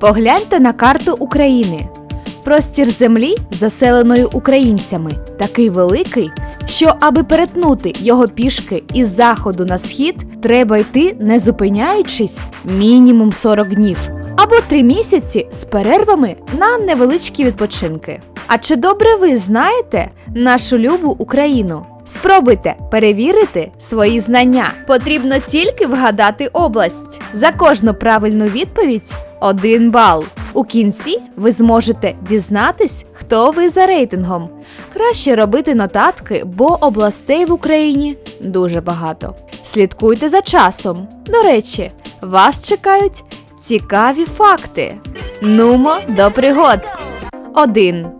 Погляньте на карту України. Простір землі, заселеної українцями, такий великий, що аби перетнути його пішки із заходу на схід, треба йти, не зупиняючись, мінімум 40 днів або 3 місяці з перервами на невеличкі відпочинки. А чи добре ви знаєте нашу любу Україну? Спробуйте перевірити свої знання. Потрібно тільки вгадати область. За кожну правильну відповідь один бал. У кінці ви зможете дізнатись, хто ви за рейтингом. Краще робити нотатки, бо областей в Україні дуже багато. Слідкуйте за часом. До речі, вас чекають цікаві факти. Нумо до пригод. 1.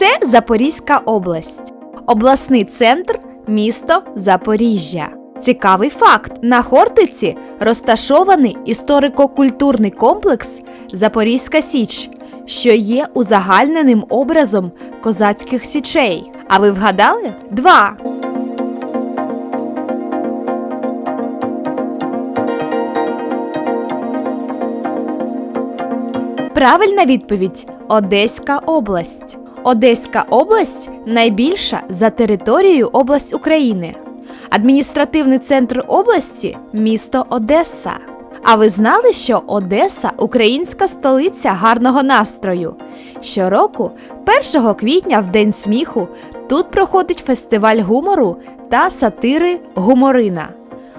Це Запорізька область, обласний центр місто Запоріжжя. Цікавий факт: на Хортиці розташований історико-культурний комплекс Запорізька Січ, що є узагальненим образом козацьких січей. А ви вгадали? Два. Правильна відповідь Одеська область. Одеська область найбільша за територією область України. Адміністративний центр області місто Одеса. А ви знали, що Одеса українська столиця гарного настрою? Щороку, 1 квітня, в День сміху, тут проходить фестиваль гумору та сатири Гуморина.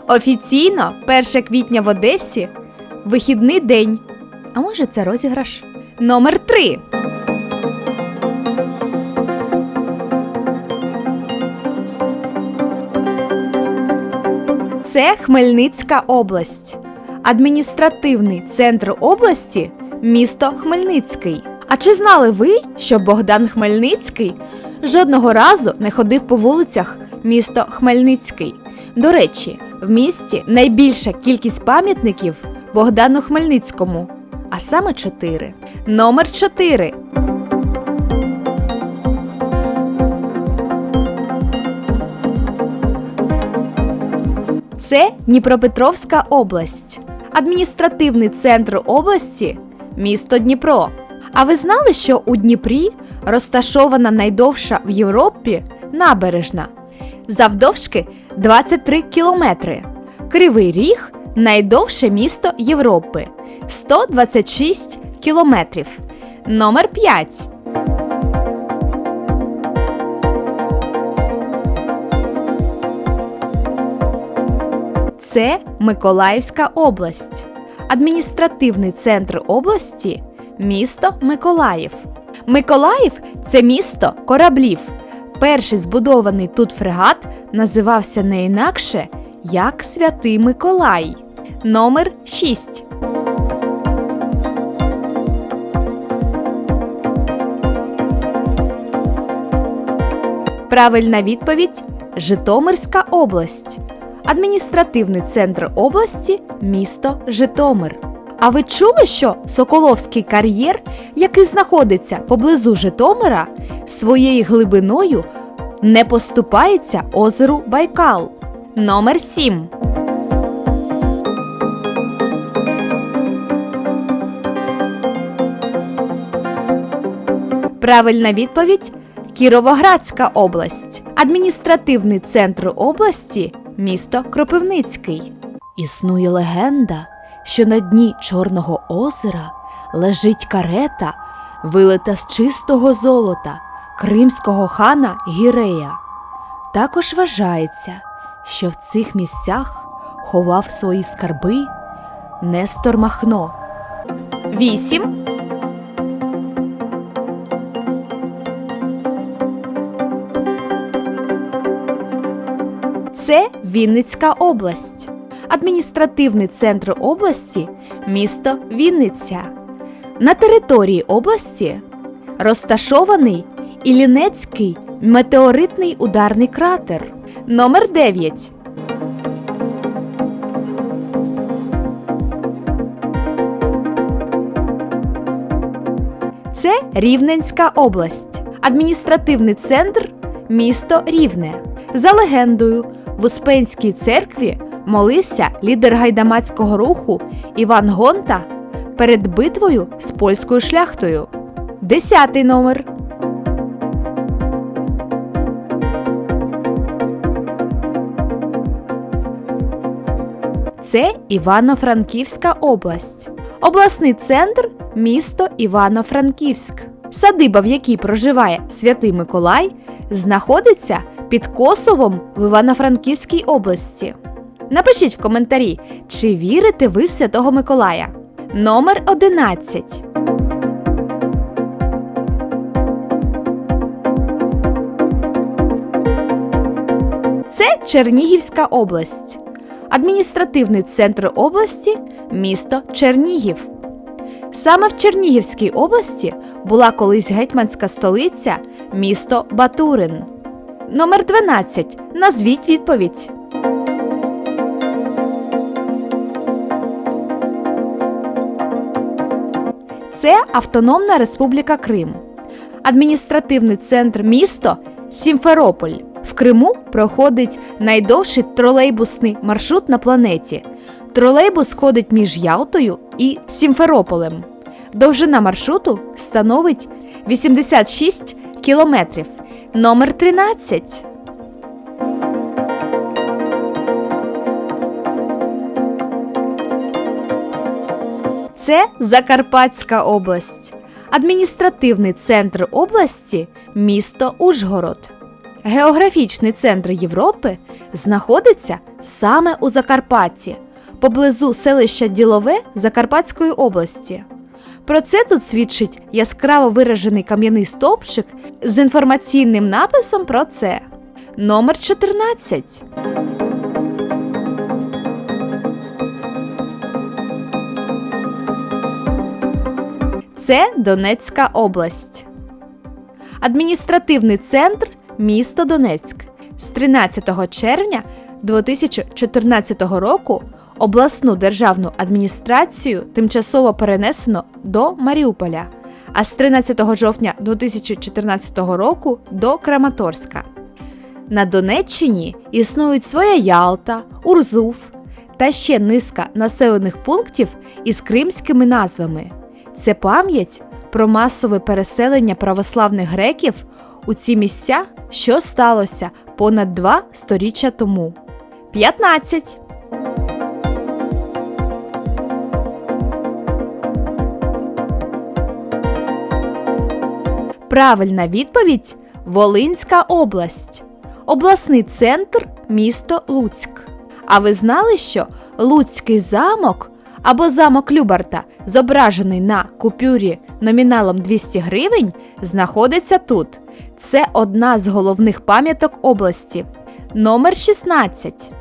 Офіційно 1 квітня в Одесі вихідний день. А може це розіграш? Номер 3. Це Хмельницька область. Адміністративний центр області місто Хмельницький. А чи знали ви, що Богдан Хмельницький жодного разу не ходив по вулицях місто Хмельницький? До речі, в місті найбільша кількість пам'ятників Богдану Хмельницькому, а саме 4. Номер 4. Це Дніпропетровська область, адміністративний центр області місто Дніпро. А ви знали, що у Дніпрі розташована найдовша в Європі набережна завдовжки 23 кілометри. Кривий Ріг найдовше місто Європи 126 кілометрів. Номер 5. Це Миколаївська область. Адміністративний центр області місто Миколаїв. Миколаїв це місто кораблів. Перший збудований тут фрегат називався не інакше як Святий Миколай. Номер 6. Правильна відповідь Житомирська область. Адміністративний центр області місто Житомир. А ви чули, що Соколовський кар'єр, який знаходиться поблизу Житомира, своєю глибиною не поступається озеру Байкал? Номер 7. Правильна відповідь Кіровоградська область. Адміністративний центр області місто Кропивницький. Існує легенда, що на дні Чорного озера лежить карета, вилита з чистого золота кримського хана Гірея. Також вважається, що в цих місцях ховав свої скарби Нестор Махно. 8. Це Вінницька область. Адміністративний центр області місто Вінниця. На території області розташований Іллінецький метеоритний ударний кратер. Номер 9. Це Рівненська область. Адміністративний центр місто Рівне. За легендою, в Успенській церкві молився лідер гайдамацького руху Іван Гонта перед битвою з польською шляхтою. Десятий номер. Це Івано-Франківська область. Обласний центр місто Івано-Франківськ. Садиба, в якій проживає Святий Миколай, знаходиться під Косовом в Івано-Франківській області. Напишіть в коментарі, чи вірите ви в Святого Миколая. Номер 11. Це Чернігівська область. Адміністративний центр області місто Чернігів. Саме в Чернігівській області була колись гетьманська столиця місто Батурин. Номер 12. Назвіть відповідь. Це Автономна Республіка Крим. Адміністративний центр місто Сімферополь. В Криму проходить найдовший тролейбусний маршрут на планеті. Тролейбус ходить між Ялтою і Сімферополем. Довжина маршруту становить 86 кілометрів. Номер 13. Це Закарпатська область. Адміністративний центр області місто Ужгород. Географічний центр Європи знаходиться саме у Закарпатті, поблизу селища Ділове Закарпатської області. Про це тут свідчить яскраво виражений кам'яний стовпчик з інформаційним написом про це. Номер 14. Це Донецька область. Адміністративний центр місто Донецьк. З 13 червня 2014 року обласну державну адміністрацію тимчасово перенесено до Маріуполя, а з 13 жовтня 2014 року до Краматорська. На Донеччині існують своя Ялта, Урзуф та ще низка населених пунктів із кримськими назвами. Це пам'ять про масове переселення православних греків у ці місця, що сталося понад два сторіччя тому. 15. Правильна відповідь Волинська область. Обласний центр місто Луцьк. А ви знали, що Луцький замок або замок Любарта, зображений на купюрі номіналом 200 гривень, знаходиться тут. Це одна з головних пам'яток області. Номер 16.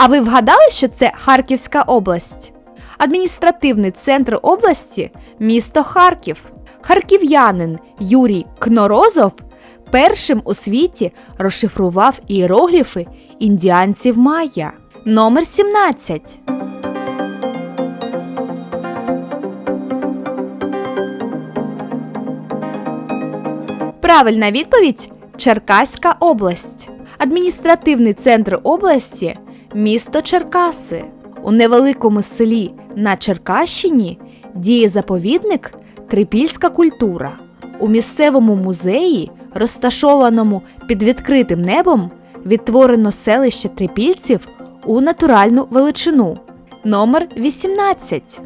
А ви вгадали, що це Харківська область? Адміністративний центр області місто Харків. Харків'янин Юрій Кнорозов першим у світі розшифрував іерогліфи індіанців Майя. Номер 17. Правильна відповідь Черкаська область. Адміністративний центр області місто Черкаси. У невеликому селі на Черкащині діє заповідник Трипільська культура. У місцевому музеї, розташованому під відкритим небом, відтворено селище трипільців у натуральну величину. Номер 18.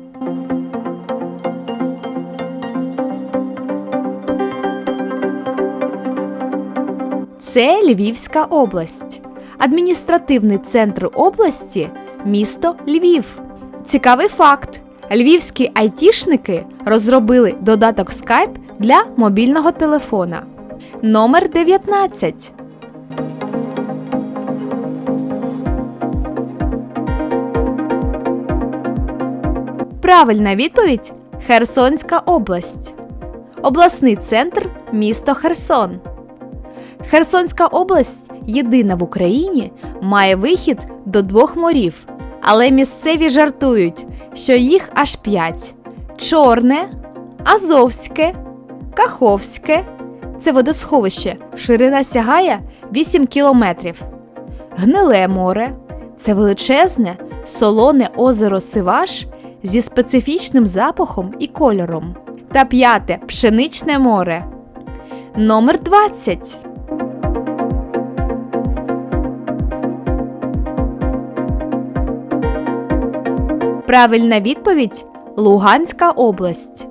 Це Львівська область. Адміністративний центр області місто Львів. Цікавий факт: львівські айтішники розробили додаток Skype для мобільного телефона. Номер 19. Правильна відповідь Херсонська область. Обласний центр місто Херсон. Херсонська область єдина в Україні має вихід до двох морів, але місцеві жартують, що їх аж п'ять: Чорне, Азовське, Каховське це водосховище. Ширина сягає 8 кілометрів. Гниле море це величезне солоне озеро Сиваш зі специфічним запахом і кольором. Та п'яте пшеничне море. Номер 20. Правильна відповідь Луганська область.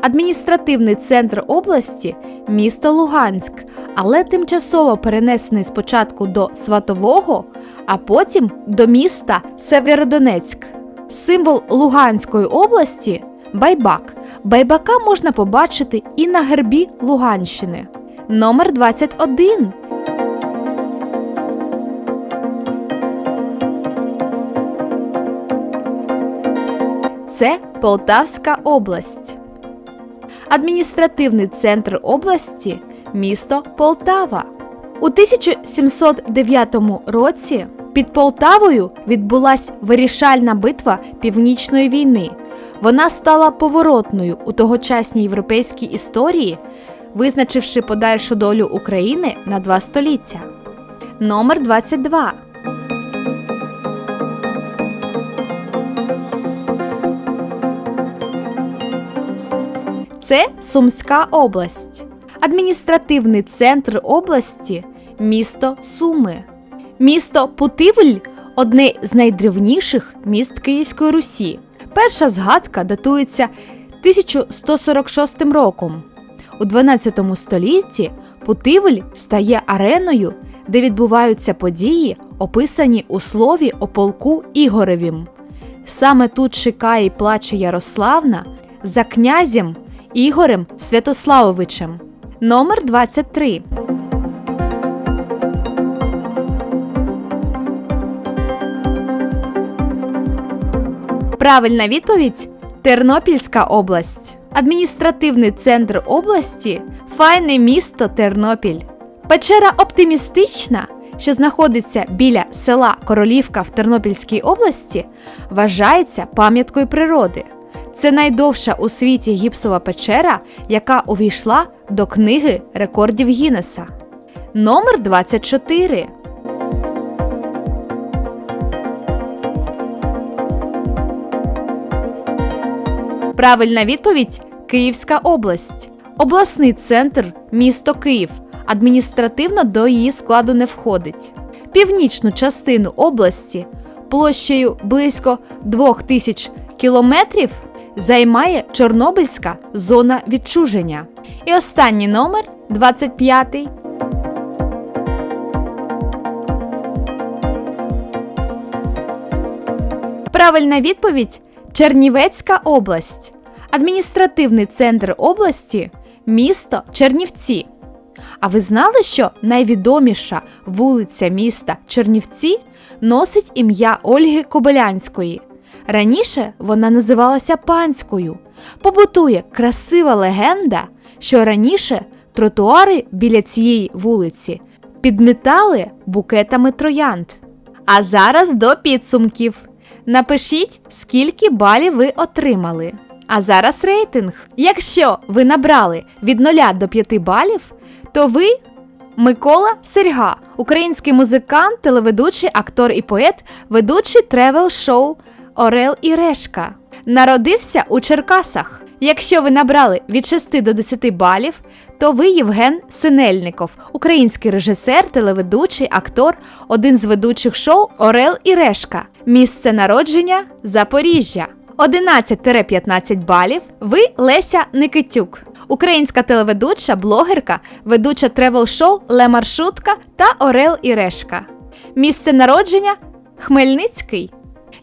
Адміністративний центр області місто Луганськ, але тимчасово перенесений спочатку до Сватового, а потім до міста Северодонецьк. Символ Луганської області байбак. Байбака можна побачити і на гербі Луганщини. Номер 21. Це Полтавська область. Адміністративний центр області місто Полтава. У 1709 році під Полтавою відбулась вирішальна битва Північної війни. Вона стала поворотною у тогочасній європейській історії, визначивши подальшу долю України на два століття. Номер 22. Це Сумська область. Адміністративний центр області місто Суми. Місто Путивль одне з найдревніших міст Київської Русі. Перша згадка датується 1146 роком. У 12 столітті Путивль стає ареною, де відбуваються події, описані у слові о полку Ігоревім. Саме тут чекає й плаче Ярославна за князем Ігорем Святославовичем. Номер 23. Правильна відповідь Тернопільська область. Адміністративний центр області файне місто Тернопіль. Печера оптимістична, що знаходиться біля села Королівка в Тернопільській області, вважається пам'яткою природи. Це найдовша у світі гіпсова печера, яка увійшла до книги рекордів Гіннеса. Номер 24. Правильна відповідь Київська область. Обласний центр місто Київ. Адміністративно до її складу не входить. Північну частину області площею близько 2000 кілометрів займає Чорнобильська зона відчуження. І останній номер 25. Правильна відповідь Чернівецька область. Адміністративний центр області місто Чернівці. А ви знали, що найвідоміша вулиця міста Чернівці носить ім'я Ольги Кобилянської? Раніше вона називалася Панською. Побутує красива легенда, що раніше тротуари біля цієї вулиці підмітали букетами троянд. А зараз до підсумків. Напишіть, скільки балів ви отримали. А зараз рейтинг. Якщо ви набрали від 0 до 5 балів, то ви Микола Серга, український музикант, телеведучий, актор і поет, ведучий тревел-шоу Орел і Решка. Народився у Черкасах. Якщо ви набрали від 6 до 10 балів, то ви Євген Синельников, український режисер, телеведучий, актор, один з ведучих шоу Орел і Решка. Місце народження Запоріжжя. 11-15 балів. Ви Леся Никитюк, українська телеведуча, блогерка, ведуча тревел-шоу Ле Маршрутка та Орел і Решка. Місце народження Хмельницький.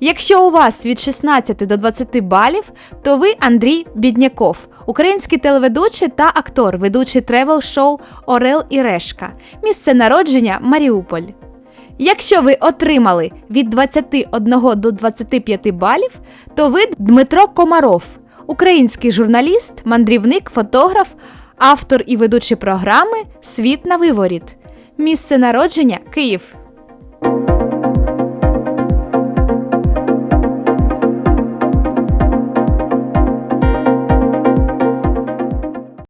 Якщо у вас від 16 до 20 балів, то ви Андрій Бідняков, український телеведучий та актор, ведучий тревел-шоу Орел і Решка. Місце народження Маріуполь. Якщо ви отримали від 21 до 25 балів, то ви Дмитро Комаров, український журналіст, мандрівник, фотограф, автор і ведучий програми Світ на виворіт. Місце народження Київ.